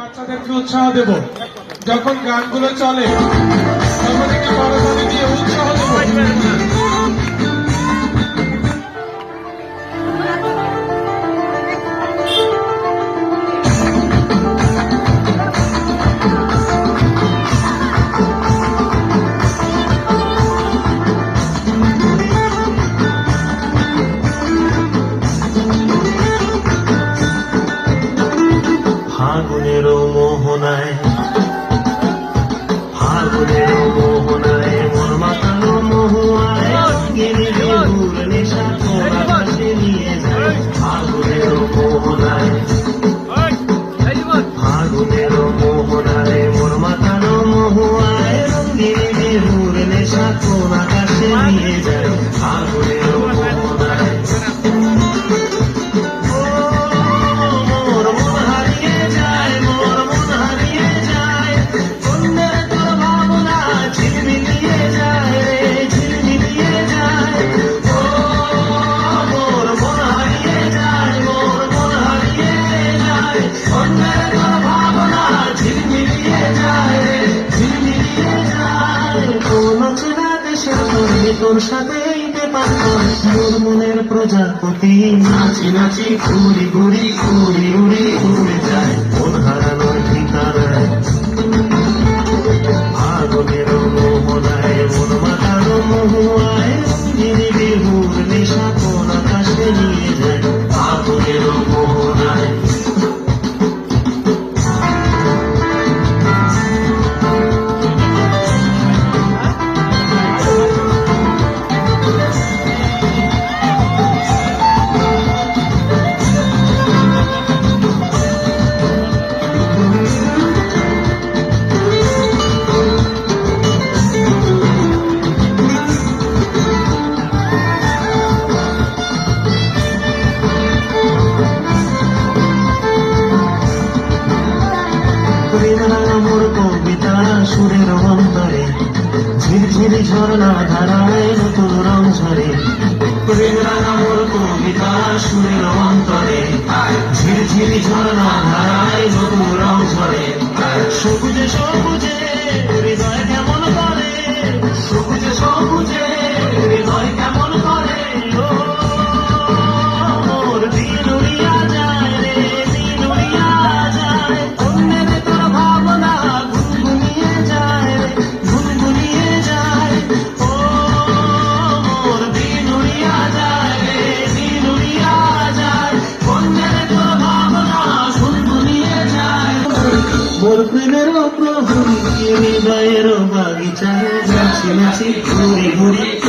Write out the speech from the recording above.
বাচ্চাদেরকে উৎসাহ দেব। যখন গানগুলো চলে তখন একটা বড় দিয়ে উৎসাহ দেবো। চেনা দেশের বন্ধে তোর সাথেই বেপার তোর প্রজাপতি। নাচি নাচি ঘুরি ঘুরি ঘুরি উড়ি ঘুরে। সুরের বন্দরে ঝিরঝিরি ঝর্ণা ধারায় নতুন রং ঝরে। প্রেমরাঙামোর কবিতা সুরের অন্তরে। ঝিরঝিরি ঝর্ণা ধারায় নতুন রং ঝরে। সবুজে সবুজ স্বপ্নের প্রহরী হৃদয়ের বাগিচায় নাচি নাচি ঘুরে ঘুরে।